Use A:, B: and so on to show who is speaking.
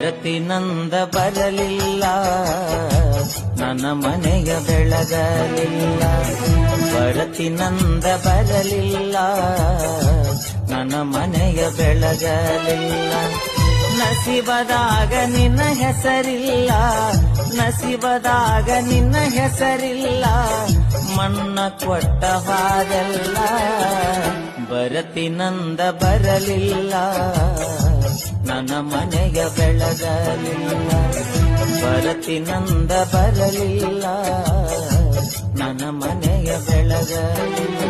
A: ಪ್ರತಿನಂದ ಬರಲಿಲ್ಲ, ನನ್ನ ಮನೆಯ ಬೆಳಗಲಿಲ್ಲ. ಭರತಿನಂದ ಬರಲಿಲ್ಲ, ನನ್ನ ಮನೆಯ ಬೆಳಗಲಿಲ್ಲ. ನಸಿಬದಾಗ ನಿನ್ನ ಹೆಸರಿಲ್ಲ ನಸಿಬದಾಗ ನಿನ್ನ ಹೆಸರಿಲ್ಲ. ಮಣ್ಣ ಕೊಟ್ಟ ಹಾಗೆಲ್ಲ ಬರತಿನಂದ ಬರಲಿಲ್ಲ. ನನ್ನ ಮನೆಯ ಬೆಳಗಲಿಲ್ಲ ಬರತಿನಂದ ಬರಲಿಲ್ಲ. ನನ್ನ ಮನೆಯ ಬೆಳಗಲಿಲ್ಲ.